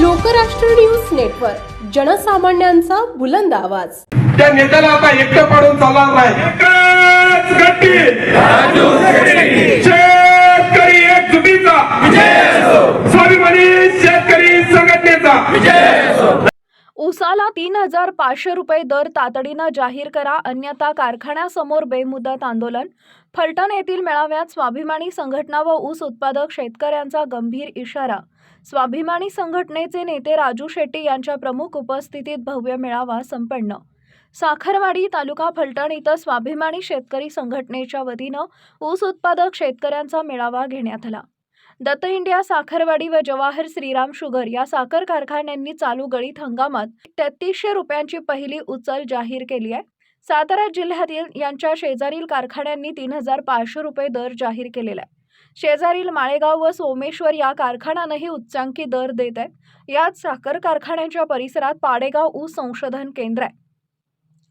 Lokrashtra news network जनसामान्यांचा बुलंद आवाज. त्या नेत्याला आता एकटं पाडून चालणार नाही शेतकरी एकजुटीचा. स्वाभिमानी शेतकरी संघटनेचा. उसाला तीन हजार पाचशे रुपये दर तातडीनं जाहीर करा अन्यथा कारखान्यासमोर बेमुदत आंदोलन. फलटण येथील मेळाव्यात स्वाभिमानी संघटना व ऊस उत्पादक शेतकऱ्यांचा गंभीर इशारा. स्वाभिमानी संघटनेचे नेते राजू शेट्टी यांच्या प्रमुख उपस्थितीत भव्य मेळावा संपन्न. साखरवाडी तालुका फलटण इथं स्वाभिमानी शेतकरी संघटनेच्या वतीनं ऊस उत्पादक शेतकऱ्यांचा मेळावा घेण्यात आला. दत्त इंडिया साखरवाडी व जवाहर श्रीराम शुगर या साखर कारखान्यांनी चालू गळीत हंगामात तेहतीसशे रुपयांची पहिली उचल जाहीर केली आहे. सातारा जिल्ह्यातील यांच्या शेजारील कारखान्यांनी तीन हजार पाचशे रुपये दर जाहीर केलेला आहे. शेजारील माळेगाव व सोमेश्वर या कारखान्यानंही उच्चांकी दर देत आहेत. यात साखर कारखान्यांच्या परिसरात पाडेगाव ऊस संशोधन केंद्र आहे.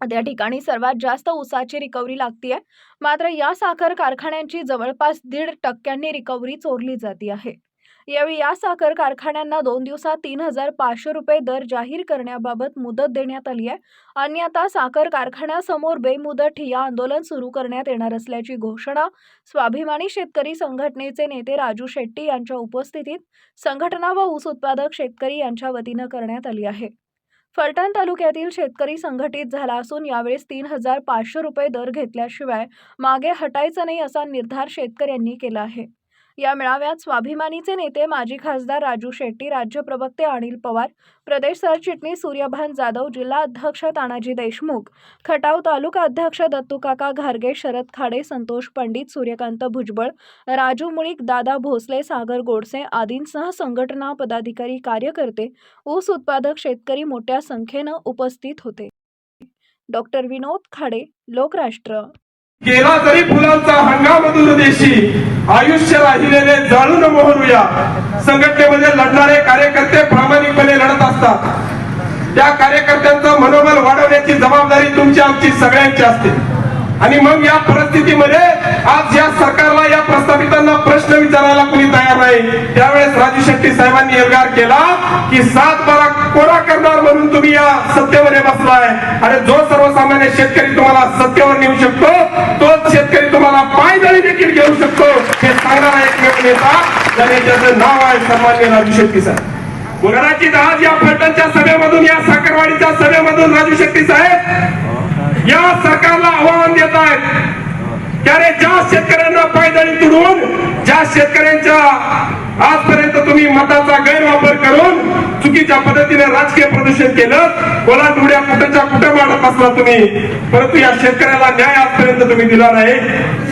त्या ठिकाणी सर्वात जास्त ऊसाची रिकव्हरी लागतीये. मात्र या साखर कारखान्यांची जवळपास दीड टक्क्यांनी रिकव्हरी चोरली जाते आहे. यावेळी या साखर कारखान्यांना दोन दिवसात तीन हजार पाचशे रुपये दर जाहीर करण्याबाबत मुदत देण्यात आली आहे. अन्यथा साखर कारखान्यासमोर बेमुदत ठिय्या आंदोलन सुरू करण्यात येणार असल्याची घोषणा स्वाभिमानी शेतकरी संघटनेचे नेते राजू शेट्टी यांच्या उपस्थितीत संघटना व ऊस उत्पादक शेतकरी यांच्या वतीनं करण्यात आली आहे. फलटण तालुक्यातील शेतकरी संघटित झाला असून यावेळेस तीन हजार पाचशे रुपये दर घेतल्याशिवाय मागे हटायचं नाही असा निर्धार शेतकऱ्यांनी केला आहे. या मेळाव्यात स्वाभिमानीचे नेते माजी खासदार राजू शेट्टी राज्य प्रवक्ते अनिल पवार प्रदेश सरचिटणीस सूर्यभान जाधव जिल्हा अध्यक्ष तानाजी देशमुख खटाव तालुका अध्यक्ष दत्तूकाका घारगे शरद खाडे संतोष पंडित सूर्यकांत भुजबळ राजू मुळीक दादा भोसले सागर गोडसे आदींसह संघटना पदाधिकारी कार्यकर्ते ऊस उत्पादक शेतकरी मोठ्या संख्येनं उपस्थित होते. डॉक्टर विनोद खाडे लोकराष्ट्र. गेला तरी फुलांचा हंगाम देशी आयुष्य राहिलेले जाळून मोहरूया संघटनेमध्ये लढणारे कार्यकर्ते प्रामाणिकपणे लढत असतात. त्या कार्यकर्त्यांचं मनोबल वाढवण्याची जबाबदारी तुमची आमची सगळ्यांची असते. आणि मग या परिस्थितीमध्ये आज या सरकारला या प्रस्थापितांना प्रश्न विचारायला कोणी तयार नाही. त्यावेळेस राजू शेट्टी साहेबांनी एल्गार केला की सात बारा कोरा करणार म्हणून तुम्ही या सत्तेमध्ये बसलाय. आणि जो सर्वसामान्य शेतकरी तुम्हाला सत्तेवर नेऊ शकतो तोच शेतकरी तुम्हाला पायदळी देखील घेऊ शकतो. हे सांगणारा एकमेव नेता त्या नाव आहे सन्मान्य राजू शेट्टी साहेब. कदाचित आज या फलटणच्या सभेमधून या साखरवाडीच्या सभेमधून राजू शेट्टी साहेब या सरकारला आव्हान देत आहेत. त्याने ज्या शेतकऱ्यांना पायदळी तुडवून ज्या शेतकऱ्यांच्या आजपर्यंत तुम्ही मताचा गैरवापर करून चुकीच्या पद्धतीने राजकीय प्रदूषण केलं कोला डुड्या कुठच्या कुठं मांडत असला तुम्ही परंतु या शेतकऱ्याला न्याय आजपर्यंत तुम्ही दिला नाही.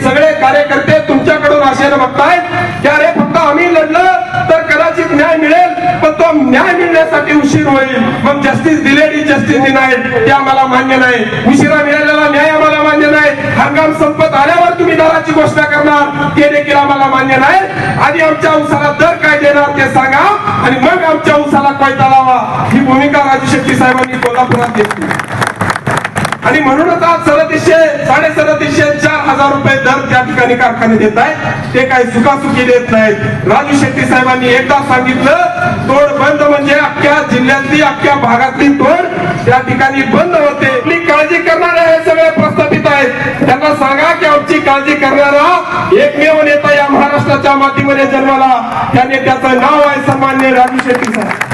सगळे कार्यकर्ते तुमच्याकडून आशेनं बघतायत की अरे फक्त आम्ही लढलं तर कदाचित न्याय मिळेल पण तो न्याय मिळण्यासाठी उशीर होईल. मग जस्टिस दिले जस्टिस नाही ते आम्हाला मान्य नाही. उशिरा मिळालेला न्याय आम्हाला मान्य नाही. हंगाम संपत आल्यावर तुम्ही दराची घोषणा करणार. ते देखील आम्हाला मान्य नाही. आधी आमच्या उसाला दर काय देणार ते सांगा आणि मग आमच्या उसाला कोयता लावा. ही भूमिका राजू शेट्टी साहेबांनी कोल्हापुरात घेतली. आणि म्हणूनच आज सदतीसशे साडे सदतीसशे चार हजार रुपये दर त्या ठिकाणी कारखाने देत आहेत. ते काही सुखासुखी देत नाहीत. राजू शेट्टी साहेबांनी एकदा सांगितलं तोड बंद म्हणजे अख्ख्या जिल्ह्यातली अख्ख्या भागातली तोड त्या ठिकाणी बंद होते. आपली काळजी करणारे हे सगळे प्रस्थापित आहेत. त्यांना सांगा की आमची काळजी करणारा एकमेव नेता या महाराष्ट्राच्या मातीमध्ये जन्माला. त्याने त्याचं नाव आहे सन्मान्य राजू शेट्टी साहेब.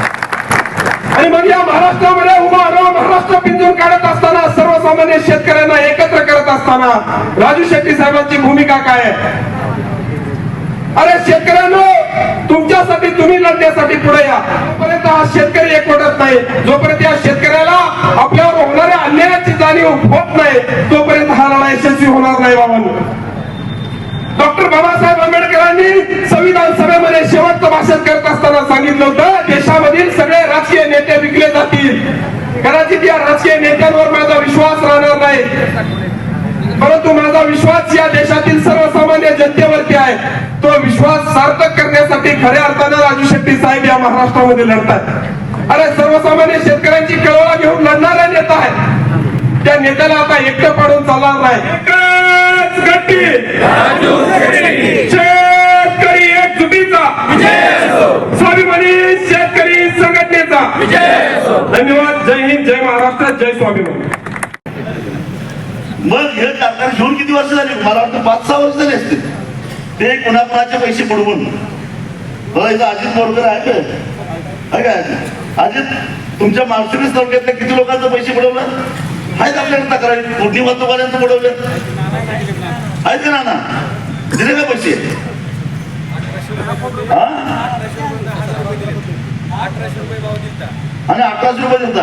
आणि मग या महाराष्ट्रामध्ये उभा राहून महाराष्ट्र पिंजून काढत असताना सर्वसामान्य शेतकऱ्यांना एकत्र करत असताना राजू शेट्टी साहेबांची भूमिका काय अरे शेतकऱ्यांनो तुमच्यासाठी तुम्ही लढण्यासाठी पुढे या. जोपर्यंत हा शेतकरी एकवटत नाही जोपर्यंत या शेतकऱ्याला आपल्यावर होणाऱ्या अन्यायाची जाणीव होत नाही तोपर्यंत हा लढा यशस्वी होणार नाही बाबांनो डॉक्टर बाबासाहेब आंबेडकरांनी संविधान सभेमध्ये शेवटचं भाषण करत असताना सांगितलं होतं देशामधील सगळे राजकीय नेते विकले जातील. कदाचित या राजकीय नेत्यांवर माझा विश्वास राहणार नाही. परंतु माझा विश्वास या देशातील सर्वसामान्य जनतेवरती आहे. तो विश्वास सार्थक करण्यासाठी खऱ्या अर्थानं राजू शेट्टी साहेब या महाराष्ट्रामध्ये लढतात. अरे सर्वसामान्य शेतकऱ्यांची कळवळा घेऊन लढणारा नेता आहे त्या नेत्याला आता एकटं पाडून चालणार नाही. गट्टी. शेतकरी एकजुटीचा. स्वाभिमानी शेतकरी संघटनेचा. धन्यवाद. जय हिंद जय महाराष्ट्र जय स्वाभिमान. मग हे कारखाने घेऊन किती वर्ष झाले? मला वाटतं पाच सहा वर्ष झाले असते ते कुणाकुणाचे पैसे बुडवून. हो इथं अजित बोरकर आहे का? अजित? तुमच्या मार्सिडीस तालुक्यातल्या किती लोकांचं पैसे बुडवलं? आहेत आपल्याकडे तक्रारी. पूर्णी वाहतूकवाल्यांचं बुडवलं. आहेत का ना दिले का पैसे? आणि अठराशे रुपये देता.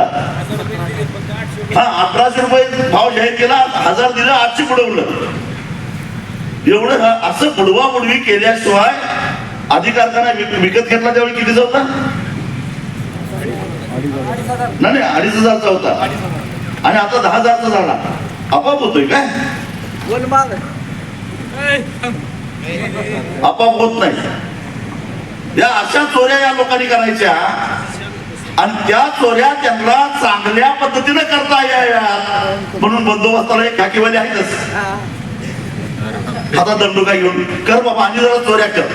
हा अठराशे रुपये भाव जाहीर केला हजार दिलं आठशे बुडवलं एवढं असं बुडवा बुडवी केल्याशिवाय आधी विक- विकत घेतला त्यावेळी कितीचा होता नाही नाही, अडीच हजारचा होता. आणि आता दहा हजारचा झाला. आपाप होतोय काय? आपाप होत नाही. या अशा चोऱ्या या लोकांनी करायच्या. आणि त्या चोऱ्या त्यांना चांगल्या पद्धतीने करता याव्यात. म्हणून बंदोबस्ताला एक खाकीवाली आहेतच. आता दंडुका घेऊन कर बाबा आणि जरा चोऱ्या कर.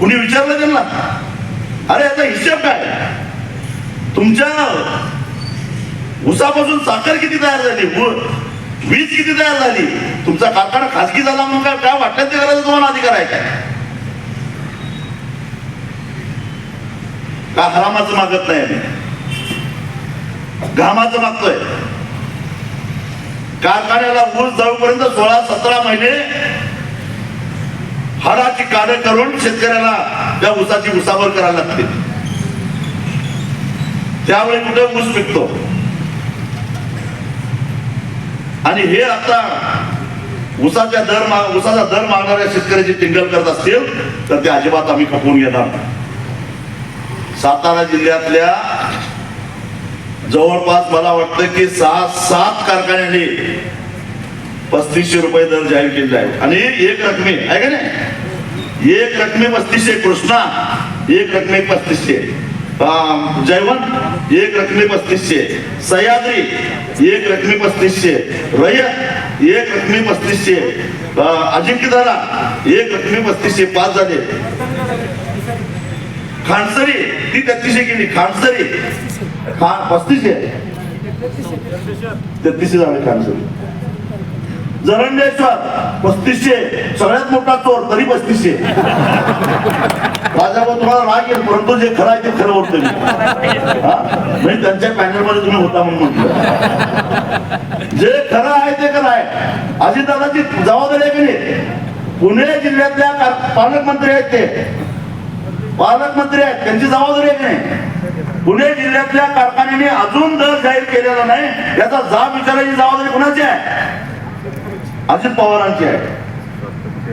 कुणी विचारलं त्यांना? अरे याचा हिशोब काय? तुमच्या उसापासून साखर किती तयार झाली? वीज किती तयार झाली? तुमचा कारखाना खासगी झाला म्हणून काय काय वाटलं ते करायचं? तुम्हाला अधिकार आहे काय? का हरामाचं मागत नाही आम्ही? घामाचं मागतोय. कारखान्याला ऊस जाऊपर्यंत सोळा सतरा महिने हराची कार्य करून शेतकऱ्याला त्या ऊसाची उसावर करायला लागते त्यावेळी कुठे ऊस पिकतो? आणि हे आता उसाच्या दर मा- उसाचा दर मागणाऱ्या शेतकऱ्याची टिंगल करत असतील तर ते अजिबात आम्ही खपवून घेणार नाही. सातारा जिल्ह्यातल्या जवळपास मला वाटतं की सहा सात कारखान्यांनी पस्तीसशे रुपये दर जाहीर केले आहे आणि एक रकमे आहे का नाही? एक रकमे पस्तीसशे कृष्णा एक रकमे पस्तीसशे. जयवंत एक रकमी पस्तीसशे. सह्याद्री एक रकमी पस्तीसशे. रयत एक रकमी पस्तीसशे. अजिंक्यधारा एक रकमी पस्तीसशे. पाच झाले. खानसरी ती तेहतीसशे केली खानसरी खान पस्तीसशे. तेहतीसशे झाले खानसरी जरंडेश्वर पस्तीसशे. सगळ्यात मोठा चोर तरी पस्तीसशे. राजाभाऊ तुम्हाला राग येईल परंतु जे खरं आहे ते खरं होत म्हणजे त्यांच्या पॅनलमध्ये तुम्ही होता म्हणून म्हटलं जे खरं आहे ते खरं आहे. अजितदादाची जबाबदारी आहे की नाही? पुणे जिल्ह्यातल्या पालकमंत्री आहेत ते. पालकमंत्री आहेत. त्यांची जबाबदारी आहे की नाही? पुणे जिल्ह्यातल्या कारखान्याने अजून दर जाहीर केलेला नाही. याचा जाब विचारायची जबाबदारी कुणाची आहे? अजित पवारांची आहे.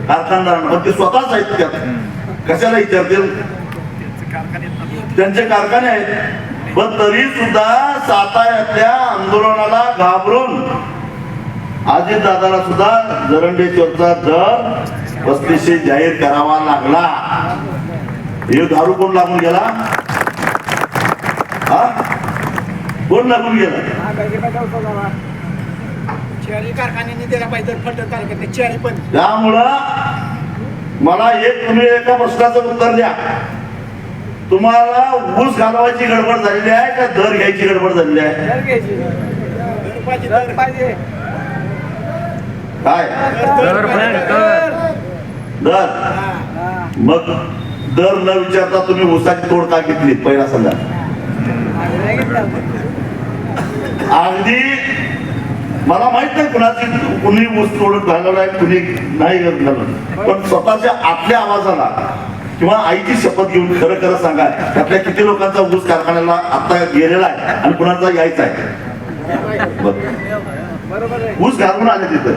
कारखानदारांना पण ते स्वतःच आहेत त्यात कशाला विचारतील त्यांचे कारखाने आहेत. पण तरी सुद्धा साताऱ्यातल्या आंदोलनाला घाबरून अजित दादाला सुद्धा जरंडेश्वरचा दर पस्तीसशे जाहीर करावा लागला. हे दारू कोण लागून गेला? हा? कोण लागून गेला? शहरी कारखान्यांनी दिला पाहिजे फलटण पण. त्यामुळं मला एक तुम्ही एका प्रश्नाचं उत्तर द्या. तुम्हाला ऊस घालवायची गडबड झालेली आहे का दर घ्यायची गडबड झालेली आहे? घ्यायची. पाहिजे पाहिजे. काय? दर मग दर न विचारता तुम्ही ऊसाची तोड का घेतली? पहिला सांगा अगदी मला माहीत नाही कुणाची कुणी ऊस तोडून घालवलं आहे कुणी नाही घालवलं. पण स्वतःच्या आपल्या आवाजाला किंवा आईची शपथ घेऊन खरं खरं सांगा त्यातल्या किती लोकांचा ऊस कारखान्याला आता गेलेला आहे आणि कुणाचा यायचा आहे? ऊस घालून आले तिथं.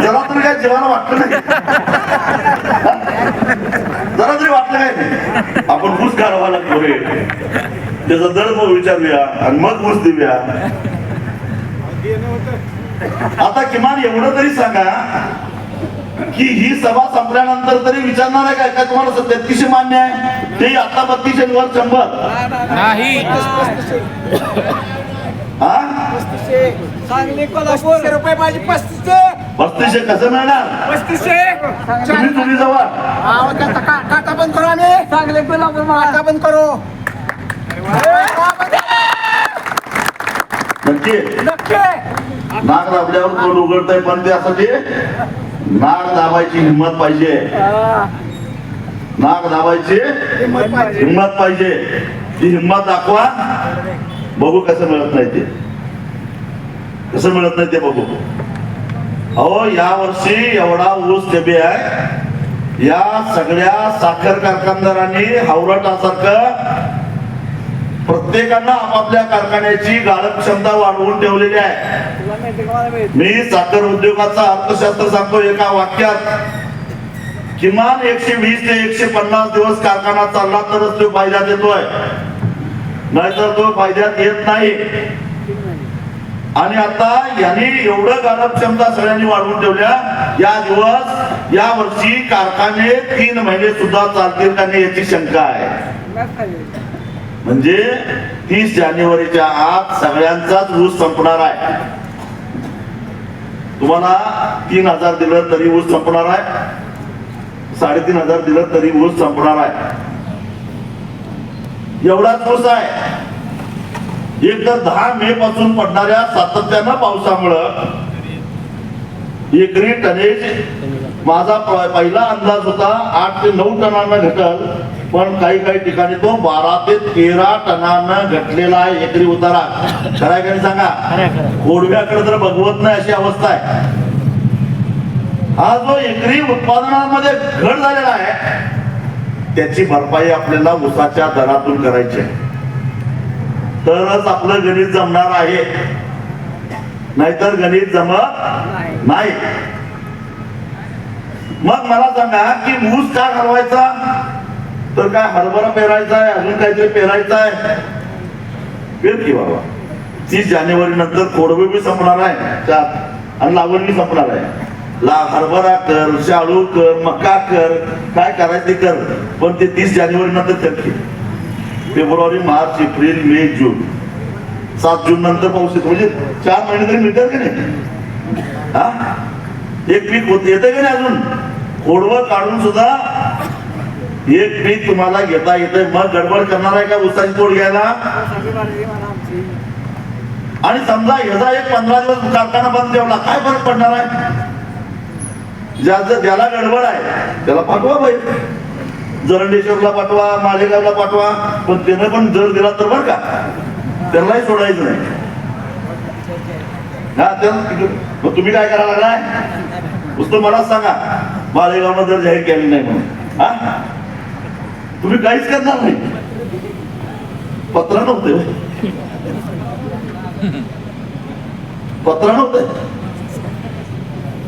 जरा तरी काय जीवाला वाटलं नाही. जरा तरी वाटलं काय आपण ऊस घालवायला लागतो त्याचा दर मग विचारूया आणि मग ऊस देऊया आता किमान एवढं तरी सांगा की ही सभा संपल्यानंतर तरी विचारणार आहे काय काय तुम्हाला तेहतीसशे मान्य आहे? ते आता बत्तीसशे वर शंभर. हा कोल्हापूर रुपये माझी पस्तीसशे. पस्तीसशे कसं मिळणार? पस्तीसशे. तुम्ही तुम्ही जवळ का- काटा बंद करू आम्ही. चांगले काटा बंद करू. नक्की. नाक दाबल्यावर तोंड उघडतंय पण त्यासाठी नाक दाबायची हिंमत पाहिजे. नाक दाबायची हिंमत पाहिजे. ती हिंमत दाखवा. बघू कसं मिळत नाही ते. कसं मिळत नाही ते बघू. अहो या वर्षी एवढा ऊस डबे आहे. या सगळ्या साखर कारखानदारांनी हावराटासारखं प्रत्येकानं आपापल्या कारखान्याची गाळप क्षमता वाढवून ठेवलेली आहे. मी साखर उद्योगाचा अर्थशास्त्र सांगतो एका वाक्यात किमान एकशे वीस ते एकशे पन्नास दिवस कारखाना चालला तरच तो फायद्यात येतोय नाहीतर तो फायद्यात येत नाही. आणि आता यांनी एवढं गाळप क्षमता सगळ्यांनी वाढवून ठेवल्या या दिवस या वर्षी कारखाने तीन महिने सुद्धा चालतील का याची शंका आहे. म्हणजे तीस जानेवारीच्या आत सगळ्यांचाच ऊस संपणार आहे. तुम्हाला तीन हजार दिलं तरी ऊस संपणार आहे. साडेतीन हजार दिलं तरी ऊस संपणार आहे. एवढाच ऊस आहे. एक तर दहा मे पासून पडणाऱ्या सातत्यानं पावसामुळं एकरी टनेज माझा पहिला अंदाज होता आठ ते नऊ टनानं घटल पण काही काही ठिकाणी तो बारा ते तेरा टनानं घटलेला आहे एकरी उतारा. खराय काही सांगा? गोडव्याकडे तर बघवत नाही अशी अवस्था आहे. हा जो एकरी उत्पादनामध्ये घट झालेला आहे त्याची भरपाई आपल्याला ऊसाच्या दरातून करायची आहे. तरच आपलं गणित जमणार आहे. नाहीतर गणित जमत नाही. मग मला सांगा की ऊस का घालवायचा तर काय हरभरा पेरायचा आहे? अजून काहीतरी पेरायचं आहे? पेर की बाबा? तीस जानेवारी नंतर कोडवे बी संपणार आहे. त्यात आणि लावण बी संपणार आहे. ला हरभरा कर शाळू कर मका कर. काय करायचं ते कर. पण ते तीस जानेवारी नंतर करते फेब्रुवारी मार्च एप्रिल मे जून. सात जून नंतर पाऊस येतो. म्हणजे चार महिने तरी मिळतात का नाही? हा? एक पीक होत येतं का नाही अजून? कोडवं काढून सुद्धा एक पीक तुम्हाला घेता येतंय. मग गडबड करणार आहे का उसाची तोड घ्यायला? आणि समजा ह्याचा एक पंधरा दिवस कारखाना बंद ठेवला काय फरक पडणार आहे? ज्याचं ज्याला गडबड आहे त्याला पाठवा बाई. जरंडेश्वरला पाठवा मालेगावला पाठवा पण त्यानं पण जर दिला तर बरं का. त्यांनाही सोडायचं नाही. हा त्या- मग तुम्ही काय करायला लागलाय? नुसतं मला सांगा. मालेगावनं जर जाहीर केलं नाही म्हणून. हा? तुम्ही काहीच करणार नाही. पत्र नव्हते पत्र नव्हते.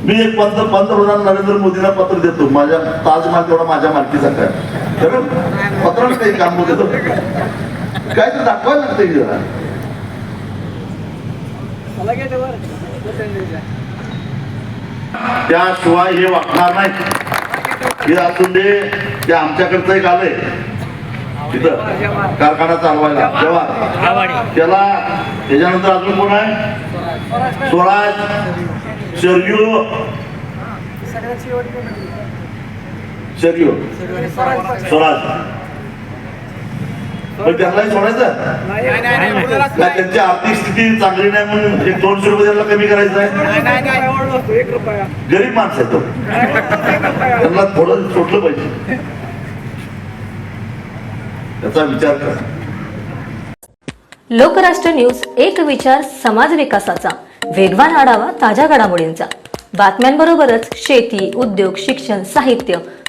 मी एक पंत पंतप्रधान नरेंद्र मोदींना पत्र देतो. माझ्या ताजमहाल तेवढा माझ्या मालकीचा काय खरं पत्रानं काही काम होत काय तर दाखवायला लागतं जरा? त्याशिवाय हे वाटणार नाही हे असून दे ते आमच्याकडचं एक आलंय. तिथं कारखाना चालवायला. तेव्हा त्याला त्याच्यानंतर अजून कोण आहे? स्वराज शर्यू शर्यू स्वराज. पण त्यांनाही सोडायचं? नाही नाही नाही का त्यांची आर्थिक स्थिती चांगली नाही म्हणून एक दोनशे रुपये त्यांना कमी करायचं आहे. नाही नाही एक रुपया. गरीब माणसं आहे तो. त्यांना थोडं सोडलं पाहिजे. त्याचा विचार करा. लोकराष्ट्र न्यूज एक विचार समाज विकासाचा. वेगवान आढावा ताज्या घडामोडींचा. बातम्यांबरोबरच शेती उद्योग शिक्षण साहित्य